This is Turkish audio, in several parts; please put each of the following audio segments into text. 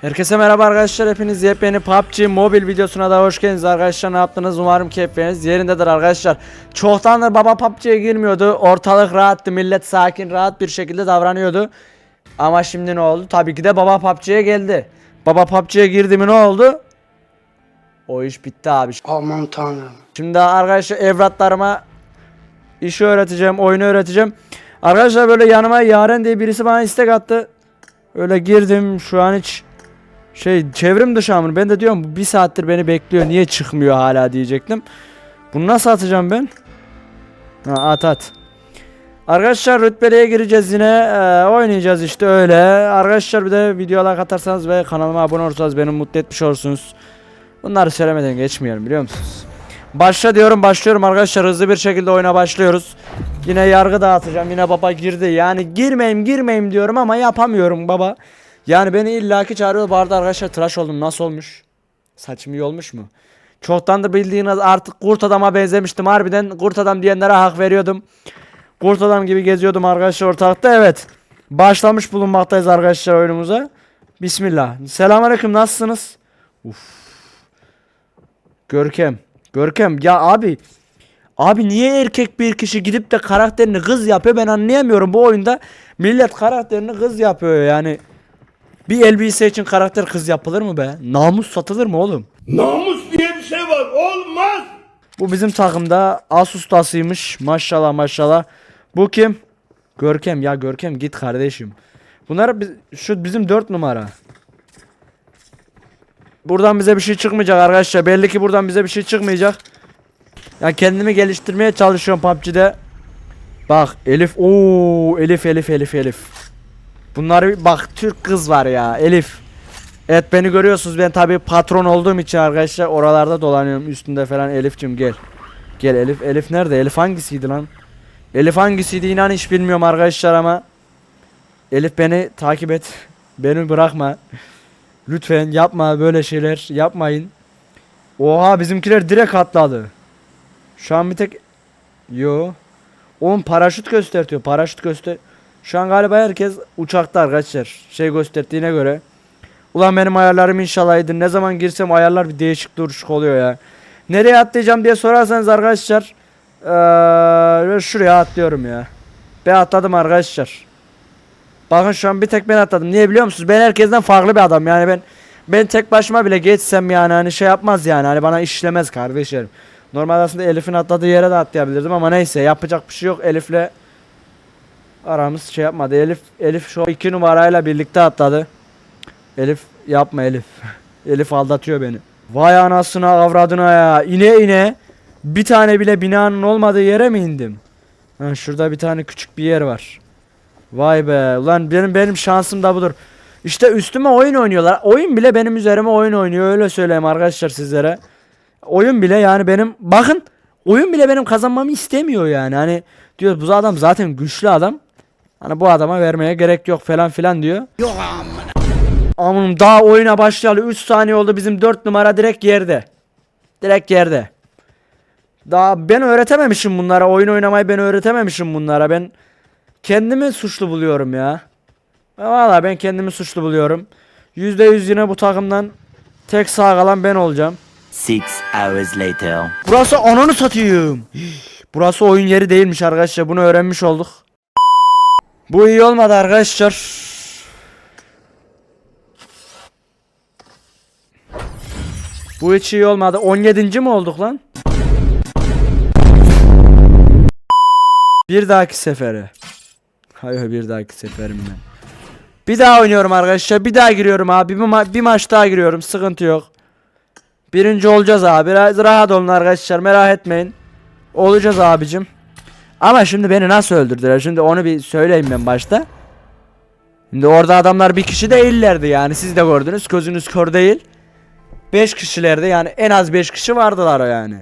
Herkese merhaba arkadaşlar hepiniz yepyeni PUBG mobil videosuna da hoş geldiniz arkadaşlar. Ne yaptınız? Umarım keyfiniz yerindedir arkadaşlar. Çoktandır baba PUBG'ye girmiyordu. Ortalık rahattı millet sakin rahat bir şekilde davranıyordu. Ama şimdi ne oldu? Tabii ki de baba PUBG'ye geldi. Baba PUBG'ye girdi mi ne oldu? O iş bitti abi. Aman tanrım. Şimdi arkadaşlar evlatlarıma işi öğreteceğim, oyunu öğreteceğim. Arkadaşlar böyle yanıma Yaren diye birisi bana istek attı. Öyle girdim şu an hiç şey çevrim dışı amına. Ben de diyorum bir saattir beni bekliyor. Niye çıkmıyor hala diyecektim. Bunu nasıl atacağım ben? Ha, at at. Arkadaşlar rütbeliğe gireceğiz yine. Ee, oynayacağız işte öyle. Arkadaşlar bir de videolar katarsanız ve kanalıma abone olursanız beni mutlu etmiş olursunuz. Bunları söylemeden geçmeyelim biliyor musunuz? Başla diyorum başlıyorum arkadaşlar hızlı bir şekilde oyuna başlıyoruz. Yine yargı dağıtacağım yine baba girdi yani girmeyeyim girmeyeyim diyorum ama yapamıyorum baba. Yani beni illaki çağırıyor bu arkadaşlar tıraş oldum nasıl olmuş? Saçım iyi olmuş mu? Çoktandır bildiğiniz artık kurt adama benzemiştim harbiden kurt adam diyenlere hak veriyordum. Kurt adam gibi geziyordum arkadaşlar ortalıkta evet. Başlamış bulunmaktayız arkadaşlar oyunumuza. Bismillah. Selamünaleyküm nasılsınız? Görkem. Görkem ya abi. Abi niye erkek bir kişi gidip de karakterini kız yapıyor ben anlayamıyorum bu oyunda. Millet karakterini kız yapıyor yani. Bir elbise için karakter kız yapılır mı be? Namus satılır mı oğlum? Namus diye bir şey var. Olmaz. Bu bizim takımda as ustasıymış. Maşallah maşallah. Bu kim? Görkem ya Görkem git kardeşim. Bunlar biz- şu bizim 4 numara. Buradan bize bir şey çıkmayacak arkadaşlar. Belli ki buradan bize bir şey çıkmayacak. Ya kendimi geliştirmeye çalışıyorum PUBG'de. Bak Elif ooo Elif Elif Elif Elif. Bunlar bir- bak Türk kız var ya Elif. Evet beni görüyorsunuz ben tabi patron olduğum için arkadaşlar oralarda dolanıyorum üstünde falan Elif'cim gel. Gel Elif Elif nerede? Elif hangisiydi lan? Elif hangisiydi inan hiç bilmiyorum arkadaşlar ama Elif beni takip et. Beni bırakma. Lütfen yapma böyle şeyler yapmayın. Oha bizimkiler direkt atladı. Şu an bir tek Yo. Oğlum paraşüt gösteriyor. Paraşüt göster. Şu an galiba herkes uçakta arkadaşlar. Şey gösterdiğine göre. Ulan benim ayarlarım inşallah iyidir. Ne zaman girsem ayarlar bir değişik duruşuk oluyor ya. Nereye atlayacağım diye sorarsanız arkadaşlar. Eee şuraya atlıyorum ya. Ben atladım arkadaşlar. Bakın şu an bir tek ben atladım. Niye biliyor musunuz? Ben herkesten farklı bir adam. Yani ben ben tek başıma bile geçsem yani hani şey yapmaz yani. Hani bana işlemez kardeşlerim. Normalde aslında Elif'in atladığı yere de atlayabilirdim ama neyse yapacak bir şey yok. Elif'le aramız şey yapmadı. Elif Elif şu iki numarayla birlikte atladı. Elif yapma Elif. Elif aldatıyor beni. Vay anasına avradına ya. İne ine bir tane bile binanın olmadığı yere mi indim? Ha, şurada bir tane küçük bir yer var. Vay be. Ulan benim benim şansım da budur. İşte üstüme oyun oynuyorlar. Oyun bile benim üzerime oyun oynuyor. Öyle söyleyeyim arkadaşlar sizlere. Oyun bile yani benim bakın oyun bile benim kazanmamı istemiyor yani. Hani diyor bu adam zaten güçlü adam. Hani bu adama vermeye gerek yok falan filan diyor. Aman daha oyuna başlayalı 3 saniye oldu bizim 4 numara direkt yerde. Direkt yerde. Daha ben öğretememişim bunlara. Oyun oynamayı ben öğretememişim bunlara. Ben kendimi suçlu buluyorum ya. Valla ben kendimi suçlu buluyorum. %100 yine bu takımdan tek sağ kalan ben olacağım. Six hours later. Burası ananı satayım. Burası oyun yeri değilmiş arkadaşlar. Bunu öğrenmiş olduk. Bu iyi olmadı arkadaşlar. Bu hiç iyi olmadı. 17. mi olduk lan? Bir dahaki sefere. Hayır bir dahaki seferimden. Bir daha oynuyorum arkadaşlar. Bir daha giriyorum abi. Bir, ma- bir maç daha giriyorum. Sıkıntı yok. Birinci olacağız abi. Rahat olun arkadaşlar. Merak etmeyin. Olacağız abicim. Ama şimdi beni nasıl öldürdüler? Şimdi onu bir söyleyeyim ben başta. Şimdi orada adamlar bir kişi değillerdi yani. Siz de gördünüz. Gözünüz kör değil. 5 kişilerdi yani. En az 5 kişi vardılar yani.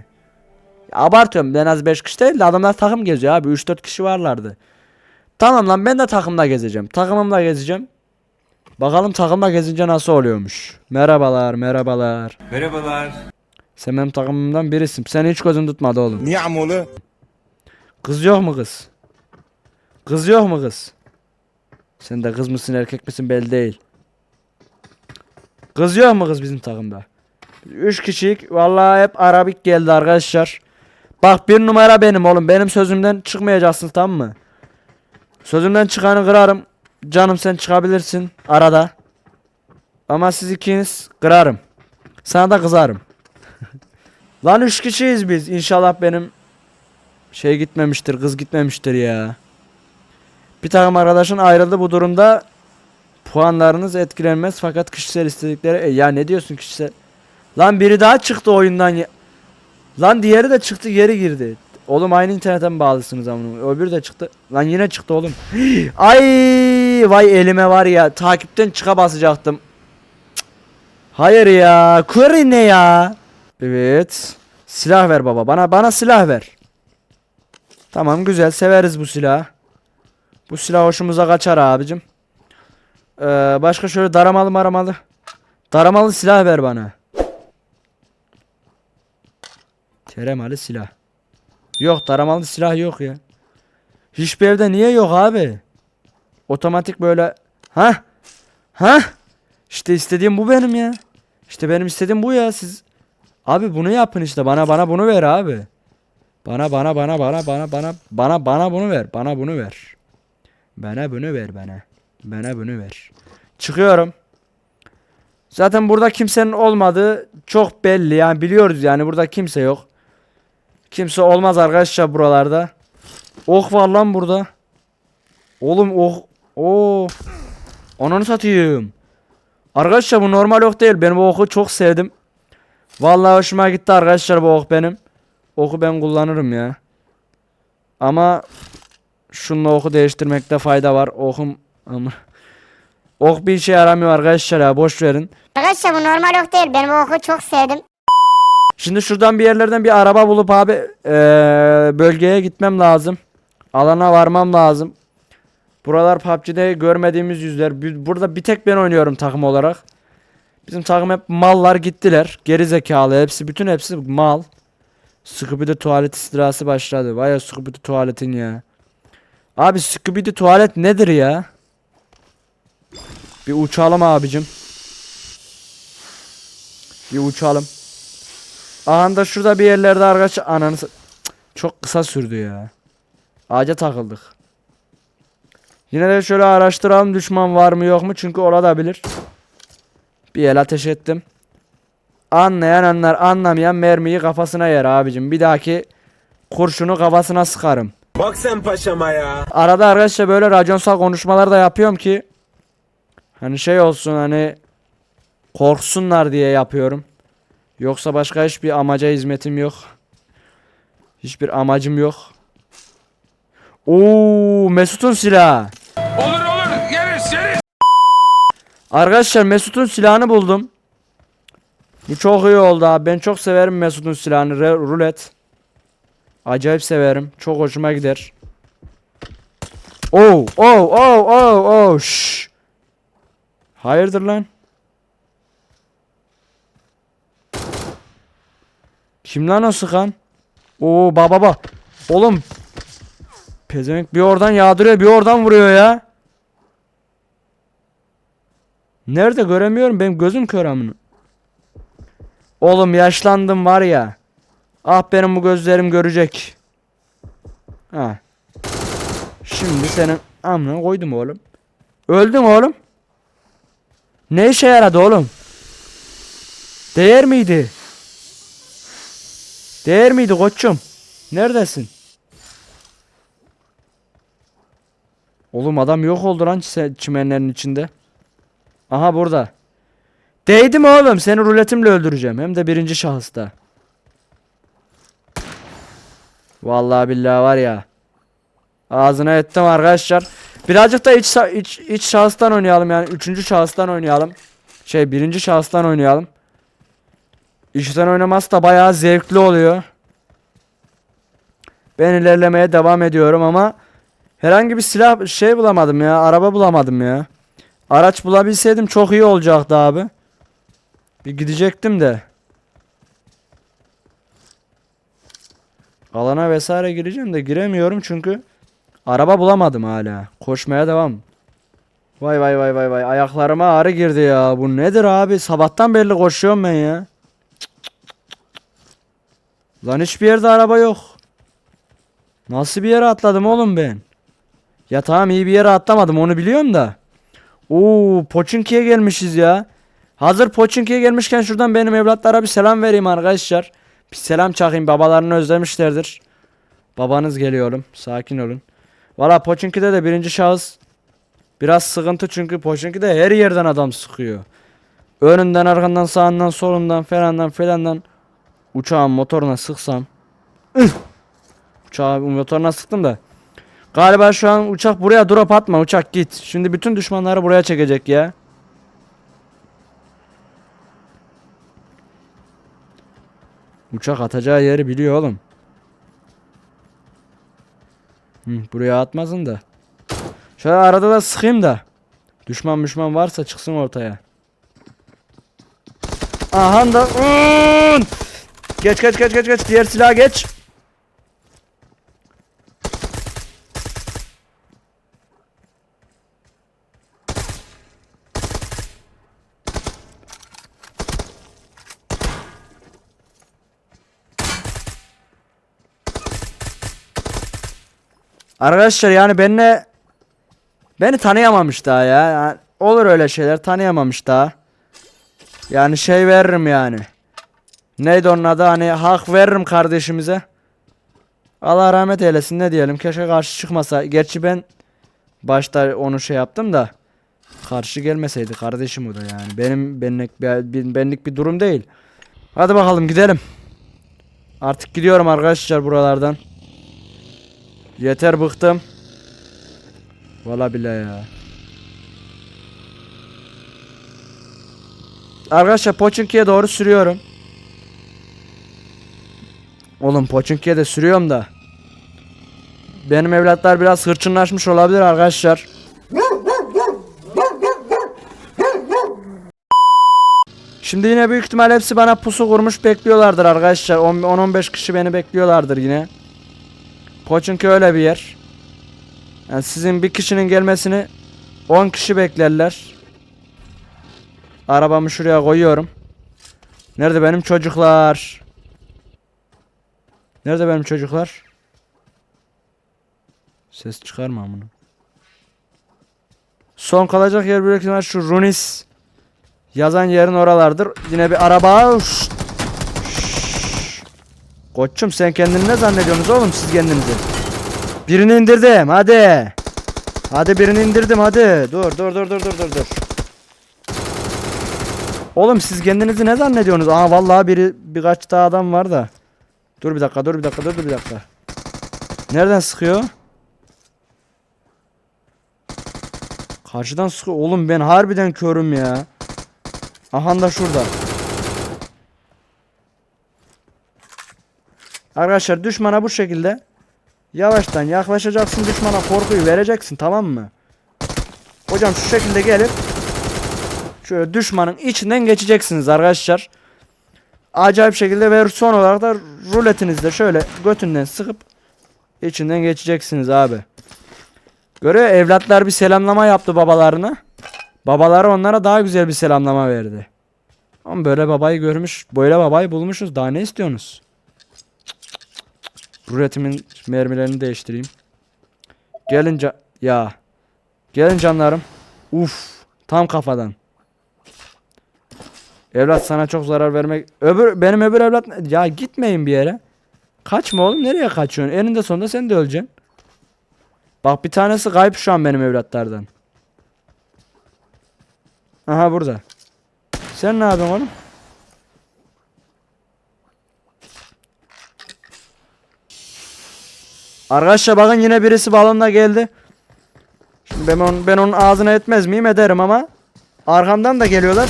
Ya abartıyorum. En az 5 kişi değil de adamlar takım geziyor abi. 3-4 kişi varlardı. Tamam lan ben de takımda gezeceğim. Takımımla gezeceğim. Bakalım takımla gezince nasıl oluyormuş. Merhabalar, merhabalar. Merhabalar. Sen benim takımımdan birisin. Seni hiç gözüm tutmadı oğlum. Niye amolu? Kız yok mu kız? Kız yok mu kız? Sen de kız mısın erkek misin belli değil. Kız yok mu kız bizim takımda? 3 kişilik vallahi hep Arabik geldi arkadaşlar. Bak bir numara benim oğlum. Benim sözümden çıkmayacaksın tamam mı? Sözümden çıkanı kırarım. Canım sen çıkabilirsin arada. Ama siz ikiniz kırarım. Sana da kızarım. Lan 3 kişiyiz biz. İnşallah benim şey gitmemiştir, kız gitmemiştir ya. Bir takım arkadaşın ayrıldı bu durumda. Puanlarınız etkilenmez fakat kişisel istedikleri E, ya ne diyorsun kişisel? Lan biri daha çıktı oyundan. Lan diğeri de çıktı geri girdi. Oğlum aynı internetten bağlısınız ama öbürü de çıktı. Lan yine çıktı oğlum. Ay vay elime var ya takipten çıka basacaktım. Hayır ya. Query ne ya? Evet. Silah ver baba. Bana bana silah ver. Tamam güzel severiz bu silahı. Bu silah hoşumuza kaçar abicim. Ee, başka şöyle daramalı maramalı. Daramalı silah ver bana. Teremalı silah. Yok daramalı silah yok ya. Hiçbir evde niye yok abi? Otomatik böyle. Ha? Ha? İşte istediğim bu benim ya. İşte benim istediğim bu ya siz. Abi bunu yapın işte bana bana bunu ver abi. Bana bana bana bana bana bana bana bana bunu ver. Bana bunu ver. Bana bunu ver bana. Bana bunu ver. Çıkıyorum. Zaten burada kimsenin olmadığı çok belli yani biliyoruz yani burada kimse yok. Kimse olmaz arkadaşlar buralarda. Ok var lan burada. Oğlum ok. Oo. Ananı satayım. Arkadaşlar bu normal ok değil. Ben bu oku çok sevdim. Vallahi hoşuma gitti arkadaşlar bu ok benim. Oku ben kullanırım ya. Ama şununla oku değiştirmekte fayda var. Okum ama Ok bir işe yaramıyor arkadaşlar ya boş verin. Arkadaşlar bu normal ok değil. Ben bu oku çok sevdim. Şimdi şuradan bir yerlerden bir araba bulup abi eee, bölgeye gitmem lazım. Alana varmam lazım. Buralar PUBG'de görmediğimiz yüzler. Burada bir tek ben oynuyorum takım olarak. Bizim takım hep mallar gittiler. Geri zekalı hepsi bütün hepsi mal. Scooby'de tuvalet istilası başladı. Vay ya Scooby'de tuvaletin ya. Abi Scooby'de tuvalet nedir ya? Bir uçalım abicim. Bir uçalım. Aha da şurada bir yerlerde arkadaş ananı çok kısa sürdü ya. Ağaca takıldık. Yine de şöyle araştıralım düşman var mı yok mu çünkü olabilir. Bir el ateş ettim. Anlayan anlar anlamayan mermiyi kafasına yer abicim. Bir dahaki kurşunu kafasına sıkarım. Bak sen paşama ya. Arada arkadaşlar böyle raconsal konuşmalar da yapıyorum ki hani şey olsun hani korksunlar diye yapıyorum. Yoksa başka hiçbir amaca hizmetim yok. Hiçbir amacım yok. Oo Mesut'un silahı. Olur olur yeriz yeriz. Arkadaşlar Mesut'un silahını buldum. Bu çok iyi oldu abi. Ben çok severim Mesut'un silahını. Rulet. Acayip severim. Çok hoşuma gider. Oh, oh, oh, oh, oh. Şşş. Hayırdır lan? Kim lan o sıkan? Oo baba baba. Oğlum. Pezevenk bir oradan yağdırıyor bir oradan vuruyor ya. Nerede göremiyorum benim gözüm kör amına. Oğlum yaşlandım var ya. Ah benim bu gözlerim görecek. Ha. Şimdi senin amına koydum oğlum. Öldün oğlum. Ne işe yaradı oğlum? Değer miydi? Değer miydi koçum? Neredesin? Oğlum adam yok oldu lan çimenlerin içinde. Aha burada. Değdi mi oğlum? Seni ruletimle öldüreceğim. Hem de birinci şahısta. Vallahi billahi var ya. Ağzına ettim arkadaşlar. Birazcık da iç, iç, iç şahıstan oynayalım yani. Üçüncü şahıstan oynayalım. Şey birinci şahıstan oynayalım. İçten oynaması da bayağı zevkli oluyor. Ben ilerlemeye devam ediyorum ama herhangi bir silah şey bulamadım ya. Araba bulamadım ya. Araç bulabilseydim çok iyi olacaktı abi. Bir gidecektim de. Alana vesaire gireceğim de giremiyorum çünkü araba bulamadım hala. Koşmaya devam. Vay vay vay vay vay ayaklarıma ağrı girdi ya. Bu nedir abi? Sabahtan belli koşuyorum ben ya. Lan hiçbir yerde araba yok. Nasıl bir yere atladım oğlum ben? Ya tamam iyi bir yere atlamadım onu biliyorum da. Oo Poçinki'ye gelmişiz ya. Hazır Poçinki'ye gelmişken şuradan benim evlatlara bir selam vereyim arkadaşlar. Bir selam çakayım babalarını özlemişlerdir. Babanız geliyor oğlum. Sakin olun. Valla Poçinki'de de birinci şahıs biraz sıkıntı çünkü Poçinki'de her yerden adam sıkıyor. Önünden, arkandan, sağından, solundan, falandan, filandan uçağın motoruna sıksam. Üh! Uçağın motoruna sıktım da. Galiba şu an uçak buraya drop atma uçak git. Şimdi bütün düşmanları buraya çekecek ya. Uçak atacağı yeri biliyor oğlum. Hı, buraya atmasın da. Şöyle arada da sıkayım da. Düşman düşman varsa çıksın ortaya. Aha da. Geç geç geç geç geç. Diğer silaha geç. Arkadaşlar yani benimle beni tanıyamamış daha ya. Yani olur öyle şeyler tanıyamamış daha. Yani şey veririm yani. Neydi onun adı hani hak veririm kardeşimize. Allah rahmet eylesin ne diyelim keşke karşı çıkmasa. Gerçi ben başta onu şey yaptım da karşı gelmeseydi kardeşim o da yani. Benim benlik bir, benlik bir durum değil. Hadi bakalım gidelim. Artık gidiyorum arkadaşlar buralardan. Yeter bıktım. Valla bile ya. Arkadaşlar Poçinki'ye doğru sürüyorum. Oğlum Poçinki'ye de sürüyorum da. Benim evlatlar biraz hırçınlaşmış olabilir arkadaşlar. Şimdi yine büyük ihtimal hepsi bana pusu kurmuş bekliyorlardır arkadaşlar. 10-15 kişi beni bekliyorlardır yine. Koçunki öyle bir yer. Yani sizin bir kişinin gelmesini 10 kişi beklerler. Arabamı şuraya koyuyorum. Nerede benim çocuklar? Nerede benim çocuklar? Ses çıkarma bunu. Son kalacak yer büyük ihtimal şu Runis yazan yerin oralardır. Yine bir araba. Şşt. Koçum sen kendini ne zannediyorsunuz oğlum siz kendinizi? Birini indirdim hadi. Hadi birini indirdim hadi. Dur dur dur dur dur dur dur. Oğlum siz kendinizi ne zannediyorsunuz? Aa vallahi biri birkaç daha adam var da. Dur bir dakika dur bir dakika dur, bir dakika. Nereden sıkıyor? Karşıdan sıkıyor. Oğlum ben harbiden körüm ya. Aha da şurada. Arkadaşlar düşmana bu şekilde yavaştan yaklaşacaksın düşmana korkuyu vereceksin tamam mı? Hocam şu şekilde gelip şöyle düşmanın içinden geçeceksiniz arkadaşlar. Acayip şekilde ve son olarak da ruletinizde şöyle götünden sıkıp içinden geçeceksiniz abi. Görüyor evlatlar bir selamlama yaptı babalarına. Babaları onlara daha güzel bir selamlama verdi. Ama böyle babayı görmüş, böyle babayı bulmuşuz. Daha ne istiyorsunuz? Ruletimin mermilerini değiştireyim. Gelin ca- ya. Gelin canlarım. Uf, tam kafadan. Evlat sana çok zarar vermek. Öbür benim öbür evlat ya gitmeyin bir yere. Kaçma oğlum nereye kaçıyorsun? Eninde sonunda sen de öleceksin. Bak bir tanesi kayıp şu an benim evlatlardan. Aha burada. Sen ne yapıyorsun oğlum? Arkadaşlar bakın yine birisi balonla geldi. Şimdi ben, onun, ben onun ağzına etmez miyim ederim ama arkamdan da geliyorlar.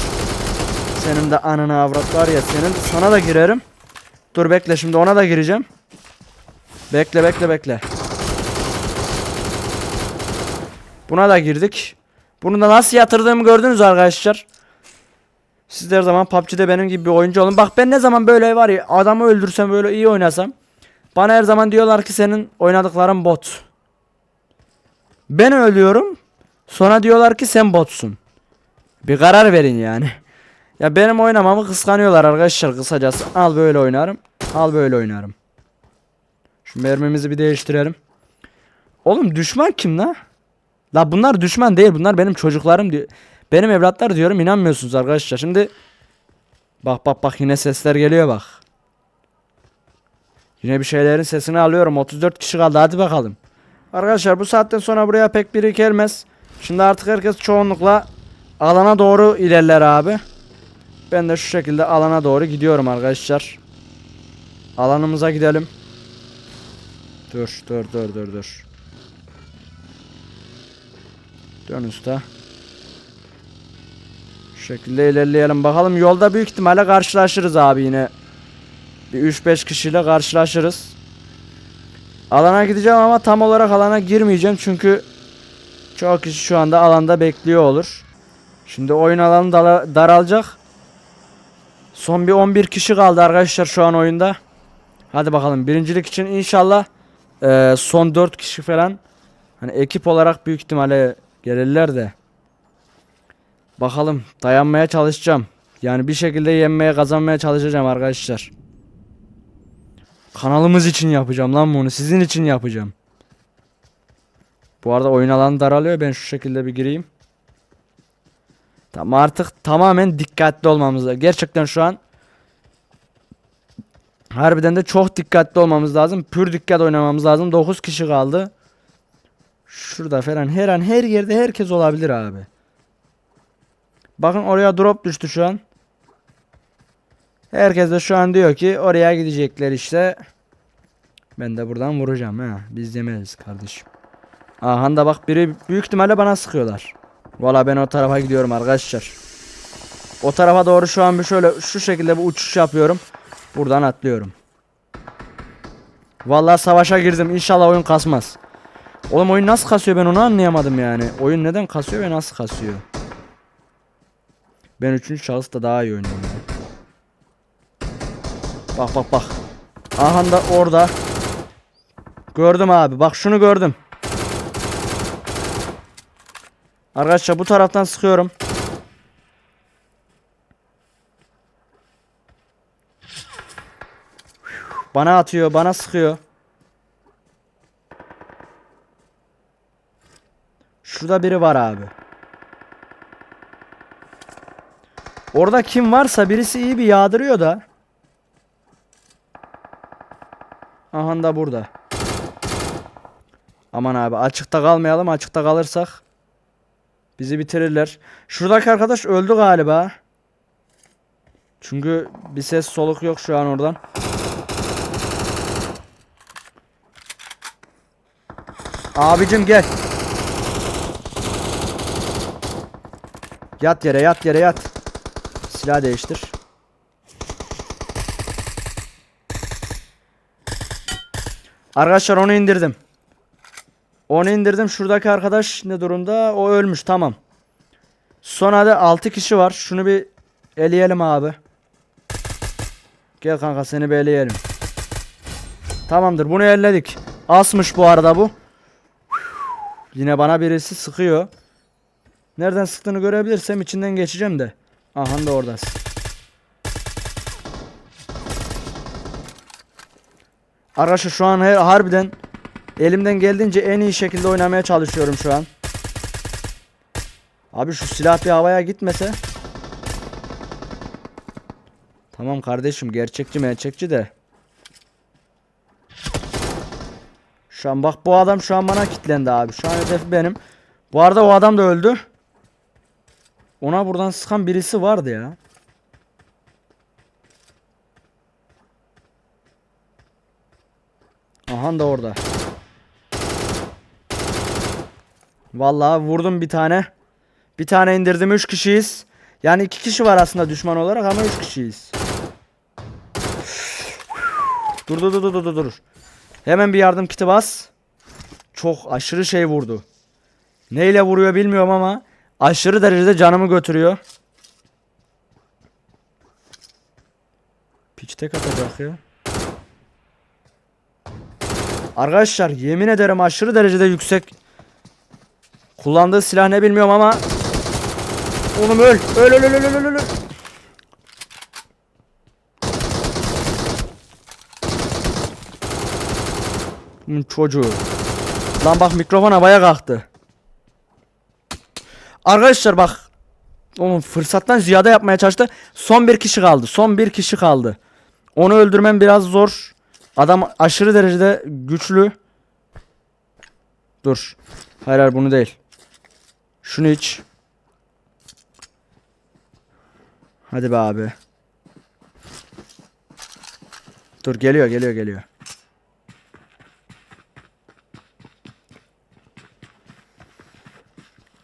Senin de ananı avrat var ya senin sana da girerim. Dur bekle şimdi ona da gireceğim. Bekle bekle bekle. Buna da girdik. Bunu da nasıl yatırdığımı gördünüz arkadaşlar. Siz de her zaman PUBG'de benim gibi bir oyuncu olun. Bak ben ne zaman böyle var ya adamı öldürsem böyle iyi oynasam. Bana her zaman diyorlar ki senin oynadıkların bot. Ben ölüyorum. Sonra diyorlar ki sen botsun. Bir karar verin yani. Ya benim oynamamı kıskanıyorlar arkadaşlar kısacası. Al böyle oynarım. Al böyle oynarım. Şu mermimizi bir değiştirelim. Oğlum düşman kim la? La bunlar düşman değil. Bunlar benim çocuklarım diyor. Benim evlatlar diyorum inanmıyorsunuz arkadaşlar. Şimdi bak bak bak yine sesler geliyor bak. Yine bir şeylerin sesini alıyorum. 34 kişi kaldı. Hadi bakalım. Arkadaşlar bu saatten sonra buraya pek biri gelmez. Şimdi artık herkes çoğunlukla alana doğru ilerler abi. Ben de şu şekilde alana doğru gidiyorum arkadaşlar. Alanımıza gidelim. Dur dur dur dur dur. Dön usta. Şu şekilde ilerleyelim. Bakalım yolda büyük ihtimalle karşılaşırız abi yine. Bir 3-5 kişiyle karşılaşırız. Alana gideceğim ama tam olarak alana girmeyeceğim çünkü çok kişi şu anda alanda bekliyor olur. Şimdi oyun alanı daralacak. Son bir 11 kişi kaldı arkadaşlar şu an oyunda. Hadi bakalım birincilik için inşallah eee, son 4 kişi falan hani ekip olarak büyük ihtimalle gelirler de. Bakalım dayanmaya çalışacağım. Yani bir şekilde yenmeye kazanmaya çalışacağım arkadaşlar. Kanalımız için yapacağım lan bunu. Sizin için yapacağım. Bu arada oyun alanı daralıyor. Ben şu şekilde bir gireyim. Tamam artık tamamen dikkatli olmamız lazım. Gerçekten şu an harbiden de çok dikkatli olmamız lazım. Pür dikkat oynamamız lazım. 9 kişi kaldı. Şurada falan her an her yerde herkes olabilir abi. Bakın oraya drop düştü şu an. Herkes de şu an diyor ki oraya gidecekler işte. Ben de buradan vuracağım ha. Biz yemeyiz kardeşim. Aha da bak biri büyük ihtimalle bana sıkıyorlar. Valla ben o tarafa gidiyorum arkadaşlar. O tarafa doğru şu an bir şöyle şu şekilde bir uçuş yapıyorum. Buradan atlıyorum. Vallahi savaşa girdim. İnşallah oyun kasmaz. Oğlum oyun nasıl kasıyor ben onu anlayamadım yani. Oyun neden kasıyor ve nasıl kasıyor? Ben üçüncü şahısta daha iyi oynuyorum. Bak bak bak. Aha da orada. Gördüm abi. Bak şunu gördüm. Arkadaşlar bu taraftan sıkıyorum. Bana atıyor, bana sıkıyor. Şurada biri var abi. Orada kim varsa birisi iyi bir yağdırıyor da. Aha da burada. Aman abi açıkta kalmayalım. Açıkta kalırsak bizi bitirirler. Şuradaki arkadaş öldü galiba. Çünkü bir ses soluk yok şu an oradan. Abicim gel. Yat yere yat yere yat. Silah değiştir. Arkadaşlar onu indirdim. Onu indirdim. Şuradaki arkadaş ne durumda? O ölmüş. Tamam. Sonra da 6 kişi var. Şunu bir eleyelim abi. Gel kanka seni bir eleyelim. Tamamdır. Bunu elledik. Asmış bu arada bu. Yine bana birisi sıkıyor. Nereden sıktığını görebilirsem içinden geçeceğim de. Aha da oradasın. Arkadaşlar şu an her, harbiden elimden geldiğince en iyi şekilde oynamaya çalışıyorum şu an. Abi şu silah bir havaya gitmese. Tamam kardeşim gerçekçi gerçekçi de. Şu an bak bu adam şu an bana kilitlendi abi. Şu an hedefi benim. Bu arada o adam da öldü. Ona buradan sıkan birisi vardı ya. Aha da orada. Vallahi vurdum bir tane. Bir tane indirdim 3 kişiyiz. Yani 2 kişi var aslında düşman olarak ama 3 kişiyiz. Dur dur dur dur dur dur. Hemen bir yardım kiti bas. Çok aşırı şey vurdu. Neyle vuruyor bilmiyorum ama aşırı derecede canımı götürüyor. Piç atacak ya. Arkadaşlar yemin ederim aşırı derecede yüksek Kullandığı silah ne bilmiyorum ama Oğlum öl. Öl öl öl öl öl öl, çocuğu. Lan bak mikrofon havaya kalktı. Arkadaşlar bak. Oğlum fırsattan ziyade yapmaya çalıştı. Son bir kişi kaldı. Son bir kişi kaldı. Onu öldürmem biraz zor. Adam aşırı derecede güçlü. Dur. Hayır hayır bunu değil. Şunu iç. Hadi be abi. Dur geliyor geliyor geliyor.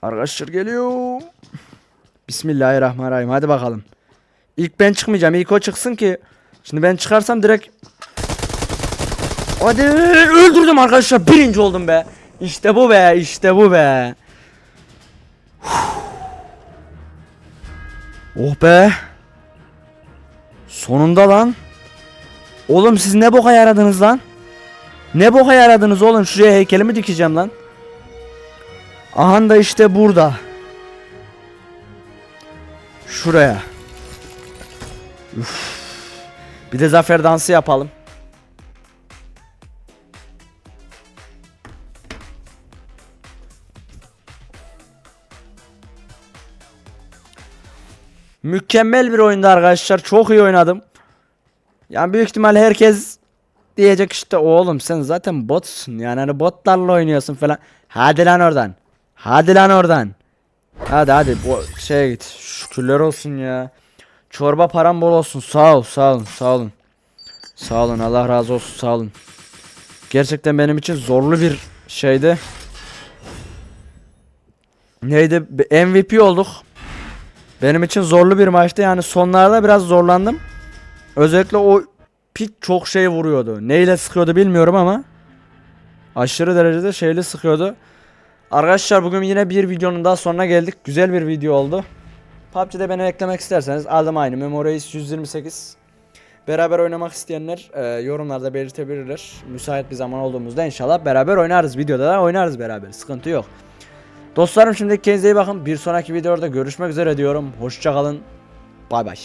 Arkadaşlar geliyor. Bismillahirrahmanirrahim. Hadi bakalım. İlk ben çıkmayacağım. İlk o çıksın ki. Şimdi ben çıkarsam direkt Hadi öldürdüm arkadaşlar. Birinci oldum be. İşte bu be. işte bu be. Oh be. Sonunda lan. Oğlum siz ne boka yaradınız lan? Ne boka yaradınız oğlum? Şuraya heykelimi dikeceğim lan. Aha da işte burada. Şuraya. Üf. Bir de zafer dansı yapalım. Mükemmel bir oyundu arkadaşlar. Çok iyi oynadım. Yani büyük ihtimal herkes diyecek işte oğlum sen zaten botsun. Yani hani botlarla oynuyorsun falan. Hadi lan oradan. Hadi lan oradan. Hadi hadi bu şeye git. Şükürler olsun ya. Çorba param bol olsun. Sağ ol, sağ olun, sağ olun. Sağ olun, Allah razı olsun, sağ olun. Gerçekten benim için zorlu bir şeydi. Neydi? MVP olduk. Benim için zorlu bir maçtı. Yani sonlarda biraz zorlandım. Özellikle o pik çok şey vuruyordu. Neyle sıkıyordu bilmiyorum ama aşırı derecede şeyli sıkıyordu. Arkadaşlar bugün yine bir videonun daha sonuna geldik. Güzel bir video oldu. PUBG'de beni eklemek isterseniz adım aynı. Memoreis 128. Beraber oynamak isteyenler e, yorumlarda belirtebilirler. Müsait bir zaman olduğumuzda inşallah beraber oynarız. Videoda da oynarız beraber. Sıkıntı yok. Dostlarım şimdi kendinize iyi bakın. Bir sonraki videoda görüşmek üzere diyorum. Hoşçakalın. Bay bay.